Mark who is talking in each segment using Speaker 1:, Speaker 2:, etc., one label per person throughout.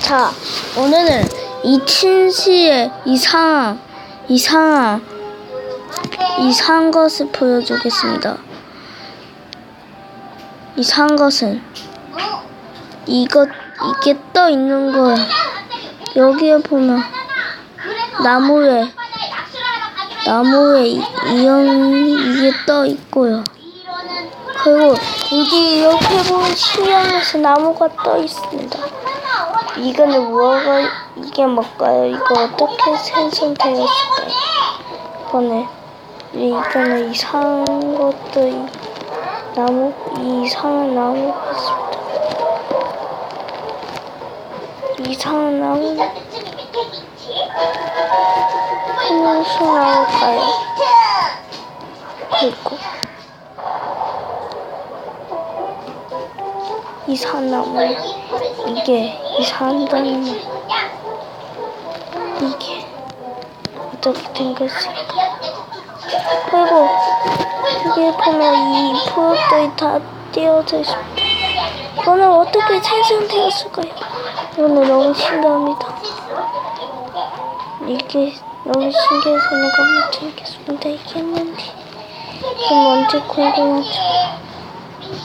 Speaker 1: 자, 오늘은 이친시의 이상한, 이상한, 이상한 것을 보여주겠습니다. 이상한 것은 이것, 이게 떠 있는 거예요. 여기에 보면 나무에, 나무에 이- 이형이 이게 떠 있고요. 그리고 여기 이렇게 보면 것은 나무가 떠 있습니다. 이거는 뭐가 이게 뭘까요? 이거 어떻게 생성되었을까요? 이거는 이거는 이상한 것도 이 나무 이 이상한 나무가 있습니다. 이상한 나무 무슨 나무일까요? 그리고 이상한 나무 이게 이상한 나무 이게 어떻게 된 것일까? 그리고 여기 보면 이 프로들이 다 띄어져 있습니다. 이거는 어떻게 생성되었을까요? 이거는 너무 신기합니다. 이게 너무 신기해서 내가 못 참겠습니다. 이게 뭔지 이게 뭔지 궁금하죠?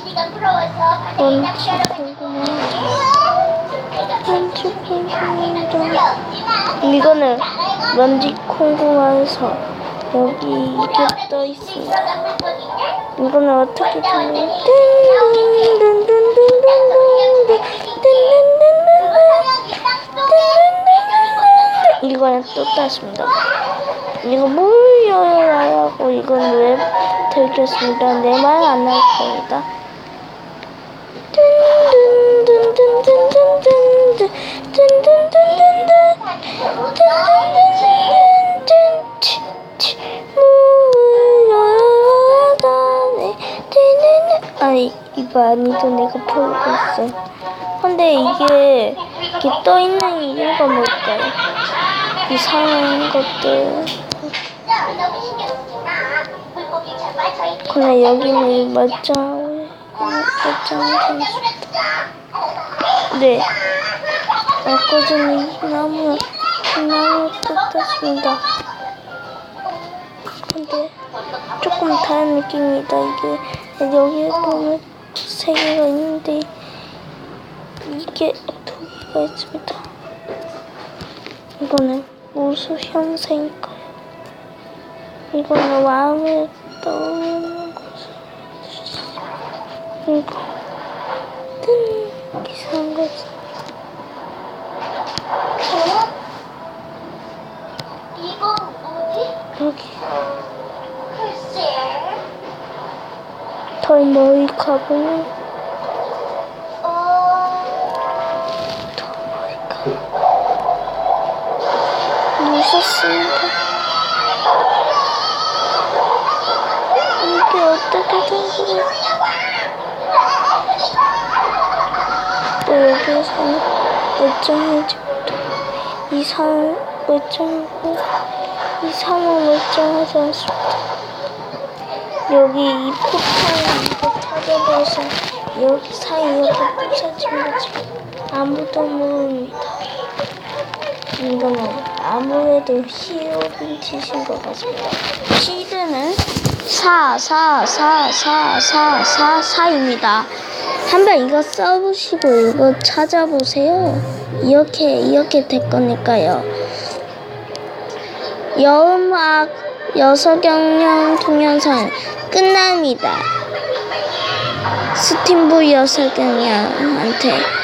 Speaker 1: 뭔지 궁금하죠? 뭔지 궁금합니다. 이거는 뭔지 궁금해서 여기 이게 떠 있습니다. 이거는 어떻게 되는? 이거는 또 땄습니다. 이거 뭐여야 하고 이건 왜 들켰습니다. 내 말안 나올 겁니다. 아니 이거 아니죠 내가 보고 있어. 근데 이게 이렇게 떠 있는 이유가 뭘까요? 이상한 것들. 근데 여기는 멀쩡한 있습니다. 네. 아까 전에 이 나무 이 나무 뜯었습니다. 근데 조금 다른 느낌이다. 이게 여기에 보면 세 개가 있는데 이게 두 개가 있습니다. 이거는 무슨 형상일까요? 이거는 마음에 떠오르는 것을 이거 뜬 이상한 거지.
Speaker 2: 이건 뭐지?
Speaker 1: 여기 더 머리 가보면
Speaker 2: 어,
Speaker 1: 더 머리가 무섭습니다. 이게 어떻게 된 거야? 또 여기서는 멀쩡하지 못하고 이상 멀쩡하고 이상은 멀쩡하지 않습니다. 여기 이 폭탄 이거 찾아봐서 여기 사이 이렇게 부서진 거지 아무도 모릅니다. 이거는 아무래도 히어빈 짓인 것 같습니다. 시드는 4, 4, 4, 4, 4, 4, 4입니다. 한번 이거 써보시고 이거 찾아보세요. 이렇게, 이렇게 될 거니까요. 여음악 여서경영 동영상 끝납니다. 스팀부 여서경영한테